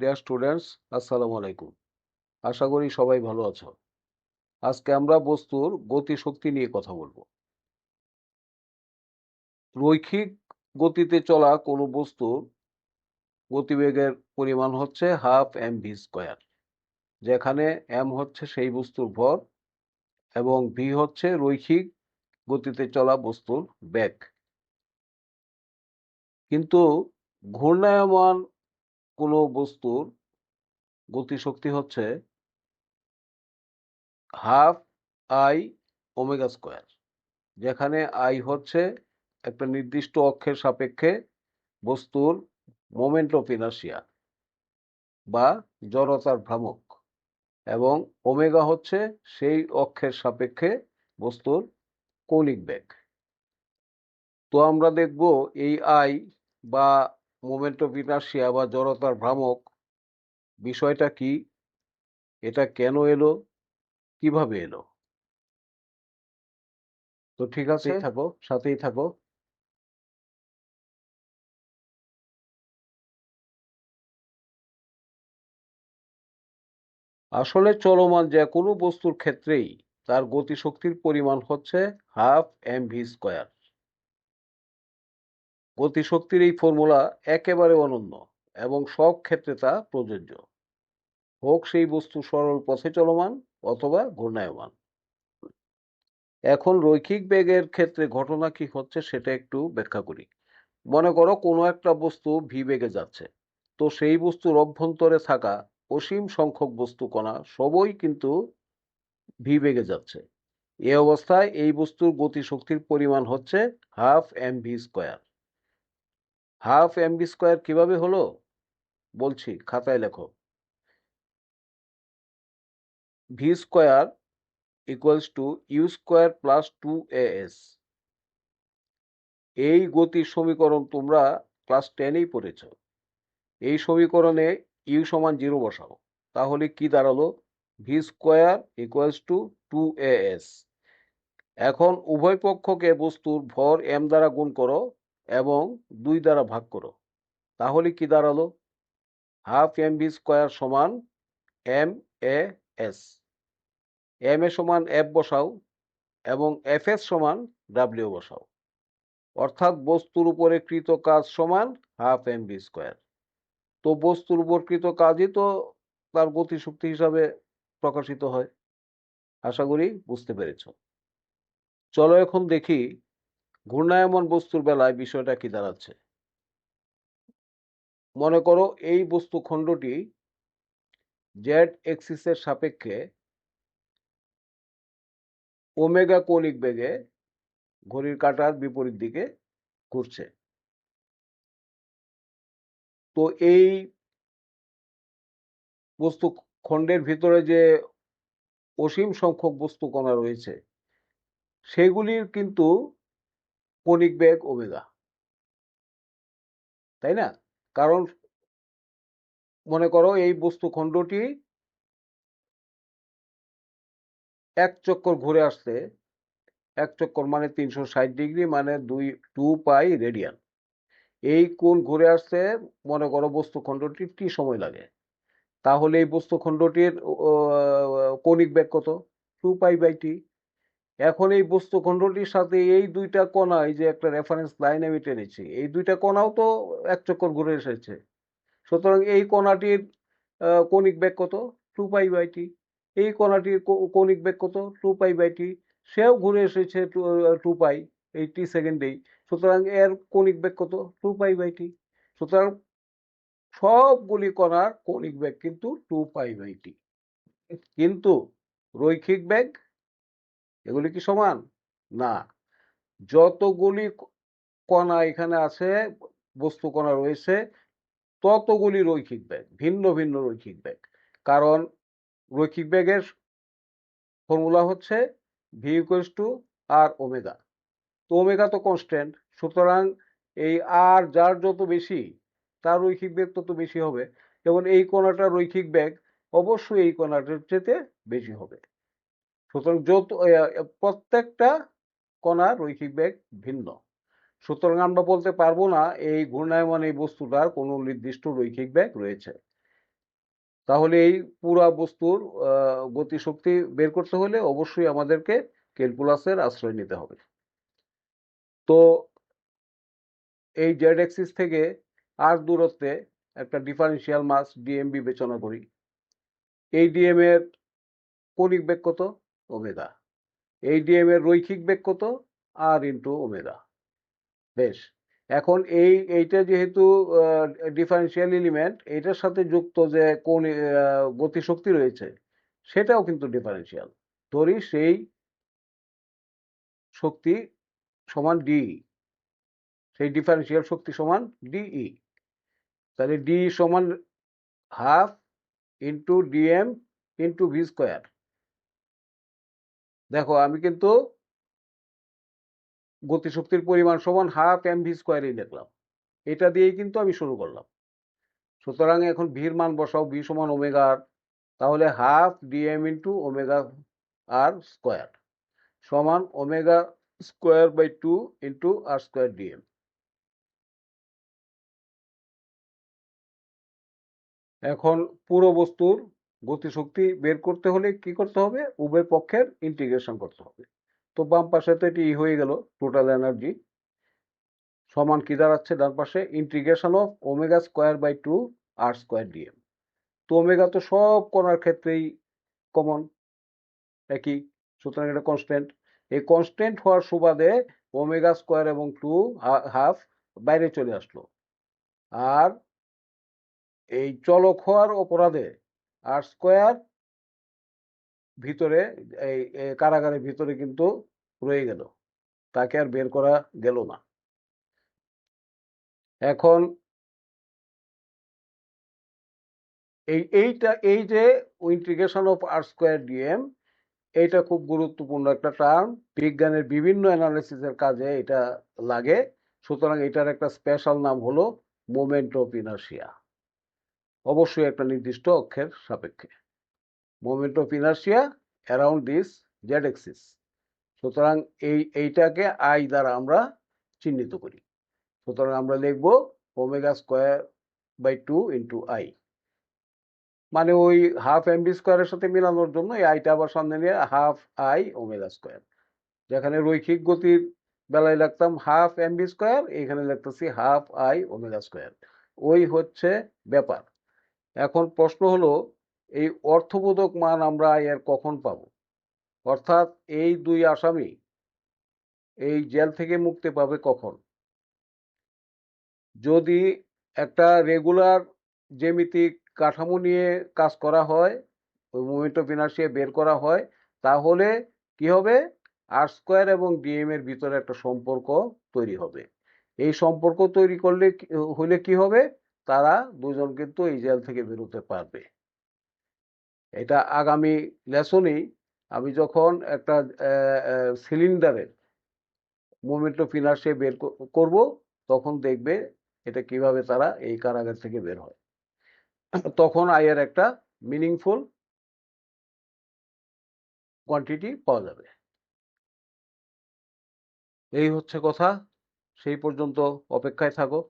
Dear students আসসালামু আলাইকুম। আশা করি সবাই ভালো আছো। আজকে আমরা বস্তুর গতি শক্তি নিয়ে কথা বলব। রৈখিক গতিতে চলা কোনো বস্তুর গতিবেগের পরিমাণ হচ্ছে হাফ এম ভি স্কোয়ার, যেখানে এম হচ্ছে সেই বস্তুর ভর এবং ভি হচ্ছে রৈখিক গতিতে চলা বস্তুর ব্যাগ কিন্তু ঘূর্ণায়মান কোনো বস্তুর গতিশক্তি হচ্ছে হাফ আই ওমেগা স্কোয়ার, যেখানে আই হচ্ছে একটা নির্দিষ্ট অক্ষের সাপেক্ষে বস্তুর মোমেন্ট অফ ইনার্শিয়া বা জড়তার ভ্রামক এবং ওমেগা হচ্ছে সেই অক্ষের সাপেক্ষে বস্তুর কৌণিক বেগ। তো আমরা দেখব এই আই বা মোমেন্ট অফ ইনার্শিয়া বা জড়তার ভ্রামক বিষয়টা কি? এটা কেন এলো? কীভাবে এলো? তো ঠিক আছে থাকো সাথেই থাকো। আসলে চলমান যে কোনো বস্তুর ক্ষেত্রেই তার গতিশক্তির পরিমাণ হচ্ছে হাফ এম ভি স্কোয়ার গতিশক্তির এই ফর্মুলা একেবারে অনন্য এবং সব ক্ষেত্রে তা প্রযোজ্য। হোক সেই বস্তু সরল পথে চলমান অথবা ঘূর্ণায়মান। এখন রৈখিক বেগের ক্ষেত্রে ঘটনা কি হচ্ছে সেটা একটু ব্যাখ্যা করি। মনে করো কোনো একটা বস্তু ভি বেগে যাচ্ছে। তো সেই বস্তুর অভ্যন্তরে থাকা অসীম সংখ্যক বস্তু কণা সবই কিন্তু ভি বেগে যাচ্ছে। এ অবস্থায় এই বস্তুর গতিশক্তির পরিমাণ হচ্ছে half M V square. Half M V square কীভাবে হলো? বলছি, খাতায় লেখো। V square equals to U square plus two A S এই গতির সমীকরণ তোমরা ক্লাস টেনেই পড়েছ। এই সমীকরণে ইউ সমান জিরো বসাও। তাহলে কি দাঁড়াল? V square equals to two A S এখন উভয় পক্ষকে বস্তুর ভর এম দ্বারা গুণ করো। এবং দুই দ্বারা ভাগ করো। তাহলে কি দাঁড়াল? হাফ এম ভি স্কোয়ার সমান M A S. M A সমান এফ বসাও এবং এফ এস সমান ডাব্লিউ বসাও। অর্থাৎ বস্তুর উপরে কৃত কাজ সমান হাফ এম ভি স্কোয়ার। তো বস্তুর উপর কৃত কাজই তো তার গতিশক্তি হিসাবে প্রকাশিত হয়। আশা করি বুঝতে পেরেছ। চলো এখন দেখি ঘূর্ণায়মান বস্তুর বেলায় বিষয়টা কি দাঁড়াচ্ছে? মনে করো এই বস্তু খণ্ডটি জেড এক্সিসের সাপেক্ষে ওমেগা কৌণিক বেগে ঘড়ির কাঁটার বিপরীত দিকে ঘুরছে। তো এই বস্তু খণ্ডের ভিতরে যে অসীম সংখ্যক বস্তু কণা রয়েছে, সেগুলির কিন্তু কণিক বেগ ওমেগা। তাই না? কারণ মনে করো এই বস্তু খণ্ডটি এক চক্কর ঘুরে আসতে এক চক্কর মানে তিনশো ষাট ডিগ্রি মানে দুই, টু পাই রেডিয়ান। এই কোণ ঘুরে আসতে মনে করো বস্তু খণ্ডটির কি সময় লাগে। তাহলে এই বস্তু খণ্ডটির কৌণিক বেগ কত? Two pi by T. এখন এই বস্তু খণ্ডটির সাথে এই দুইটা কণা, এই যে একটা রেফারেন্স লাইন আমি টেনেছি, এই দুইটা কণাও তো এক চক্কর ঘুরে এসেছে। সুতরাং এই কণাটির কণিক বেগ কত? টু পাই বাই টি এই কণাটির কণিক বেগ কত? টু পাই বাই টি সেও ঘুরে এসেছে টু পাই এই টি সেকেন্ডেই সুতরাং এর কণিক বেগ কত? টু পাই বাই টি সুতরাং সবগুলি কণার কণিক বেগ কিন্তু টু পাই বাই টি কিন্তু রৈখিক বেগ এগুলি কি সমান? না। যতগুলি কণা এখানে আছে, বস্তু কণা রয়েছে, ততগুলি রৈখিক বেগ, ভিন্ন ভিন্ন রৈখিক বেগ। কারণ রৈখিক বেগের ফর্মুলা হচ্ছে V equals to R omega তো ওমেগা তো কনস্ট্যান্ট সুতরাং এই আর যার যত বেশি, তার রৈখিক বেগ তত বেশি হবে। যেমন এই কণাটার রৈখিক বেগ অবশ্যই এই কণাটার চেতে বেশি হবে। সুতরাং যত প্রত্যেকটা কণা রৈখিক বেগ ভিন্ন। সুতরাং আমরা বলতে পারব না এই ঘূর্ণায়মান এই বস্তুটার কোনো নির্দিষ্ট রৈখিক বেগ রয়েছে। তাহলে এই পুরা বস্তুর গতিশক্তি বের করতে হলে অবশ্যই আমাদেরকে ক্যালকুলাসের আশ্রয় নিতে হবে। তো এই জেড অ্যাক্সিস থেকে আর দূরত্বে একটা ডিফারেন্সিয়াল মাস ডিএম বিবেচনা করি। এই ডিএম এর কৌণিক বেগ কত? ওমেগা। এই ডিএম এর রৈখিক বেগ কত? R into omega. বেশ। এখন এই, এইটা যেহেতু ডিফারেন্সিয়াল এলিমেন্ট এটার সাথে যুক্ত যে কোন গতিশক্তি রয়েছে, সেটাও কিন্তু ডিফারেন্সিয়াল ধরি সেই শক্তি সমান ডি সেই ডিফারেন্সিয়াল শক্তি সমান ডিই তাহলে ডি সমান half into D M into V square দেখো, আমি কিন্তু গতিশক্তির পরিমাণ সমান হাফ এম ভি স্কোয়ারই লিখলাম এটা দিয়েই কিন্তু আমি শুরু করলাম। সুতরাং এখন ভির মান বসাও ভি সমান ওমেগা তাহলে half D M into omega R square সমান omega square by two into R square D M এখন পুরো বস্তুর গতিশক্তি বের করতে হলে কি করতে হবে? উভয় পক্ষের ইন্টিগ্রেশন করতে হবে। তো বাম পাশে তো এটি হয়ে গেল টোটাল এনার্জি সমান কি দাঁড়াচ্ছে? ডান পাশে integration of omega square by two R square D M তো ওমেগা তো সব কণার ক্ষেত্রেই কমন একই। সুতরাং এটা কনস্ট্যান্ট এই কনস্ট্যান্ট হওয়ার সুবাদে ওমেগা স্কোয়ার এবং টু হাফ বাইরে চলে আসলো। আর এই চলক হওয়ার অপরাধে আর স্কোয়ার ভিতরে, এই কারাগারের ভিতরে কিন্তু রয়ে গেল। তাকে আর বের করা গেল না। এখন এই, এইটা, এই যে integration of R square D M এইটা খুব গুরুত্বপূর্ণ একটা টার্ম বিজ্ঞানের বিভিন্ন অ্যানালিসিসের কাজে এটা লাগে। সুতরাং এটার একটা স্পেশাল নাম হলো মোমেন্ট অফ ইনার্শিয়া অবশ্যই একটা নির্দিষ্ট অক্ষের সাপেক্ষে। Moment of inertia around this Z axis সুতরাং এই, এইটাকে আই দ্বারা আমরা চিহ্নিত করি। সুতরাং আমরা লিখব omega square by two into I মানে ওই হাফ এম বি স্কোয়ারের সাথে মেলানোর জন্য এই আইটা আবার সামনে নিয়ে হাফ আই ওমেগা স্কোয়ার যেখানে রৈখিক গতির বেলায় লিখতাম হাফ এম বি স্কোয়ার এখানে লিখতেছি হাফ আই ওমেগা স্কোয়ার ওই হচ্ছে ব্যাপার। এখন প্রশ্ন হলো, এই অর্থবোধক মান আমরা এর কখন পাবো? অর্থাৎ এই দুই আসামি এই জেল থেকে মুক্তি পাবে কখন? যদি একটা রেগুলার জ্যামিতিক কাঠামো নিয়ে কাজ করা হয়, ওই মুভমেন্ট অফ ইনার্সিয়া বের করা হয়, তাহলে কি হবে? আর স্কোয়ার এবং ডিএম এর ভিতরে একটা সম্পর্ক তৈরি হবে। এই সম্পর্ক তৈরি করলে হলে কি হবে? তারা দুজন কিন্তু এই জেল থেকে বেরোতে পারবে। এটা আগামী লেসনেই আমি যখন একটা সিলিন্ডারের অফ ইনার্সিয়া বের করব, তখন দেখবে এটা কীভাবে তারা এই কারাগার থেকে বের হয়। তখন আয়ের একটা মিনিংফুল কোয়ান্টিটি পাওয়া যাবে। এই হচ্ছে কথা। সেই পর্যন্ত অপেক্ষায় থাকো।